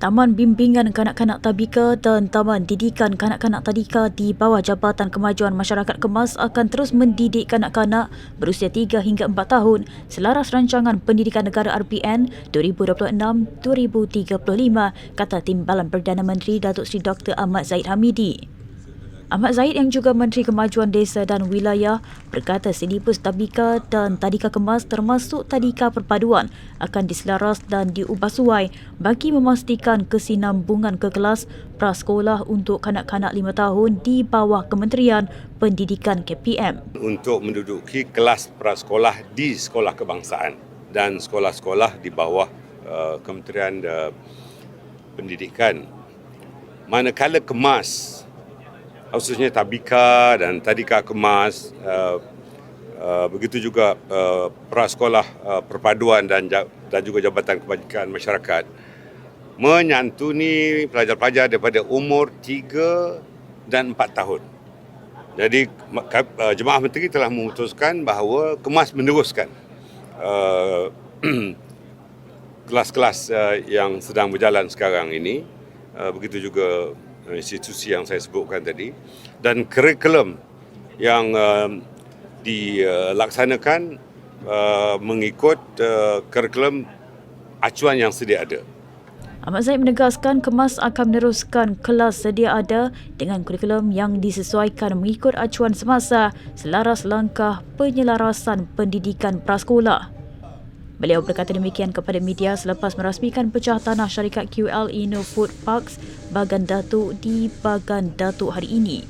Taman Bimbingan Kanak-Kanak Tabika dan Taman Didikan Kanak-Kanak Tadika di bawah Jabatan Kemajuan Masyarakat Kemas akan terus mendidik kanak-kanak berusia 3 hingga 4 tahun selaras rancangan Pendidikan Negara RPN 2026-2035, kata Timbalan Perdana Menteri Datuk Seri Dr. Ahmad Zaid Hamidi. Ahmad Zaid yang juga Menteri Kemajuan Desa dan Wilayah berkata silibus Tabika dan Tadika Kemas termasuk Tadika Perpaduan akan diselaras dan diubah suai bagi memastikan kesinambungan ke kelas prasekolah untuk kanak-kanak 5 tahun di bawah Kementerian Pendidikan KPM. Untuk menduduki kelas prasekolah di sekolah kebangsaan dan sekolah-sekolah di bawah uh, Kementerian uh, Pendidikan. Manakala kemas khususnya Tabika dan Tadika Kemas, uh, uh, begitu juga uh, prasekolah uh, perpaduan dan dan juga Jabatan Kebajikan Masyarakat menyantuni pelajar-pelajar daripada umur 3 dan 4 tahun. Jadi uh, Jemaah Menteri telah memutuskan bahawa Kemas meneruskan uh, kelas-kelas uh, yang sedang berjalan sekarang ini. Uh, begitu juga institusi yang saya sebutkan tadi dan kurikulum yang uh, dilaksanakan uh, mengikut uh, kurikulum acuan yang sedia ada. Ahmad Zaid menegaskan kemas akan meneruskan kelas sedia ada dengan kurikulum yang disesuaikan mengikut acuan semasa selaras langkah penyelarasan pendidikan prasekolah. Beliau berkata demikian kepada media selepas merasmikan pecah tanah syarikat QL Inno Food Parks Bagan Datuk di Bagan Datuk hari ini.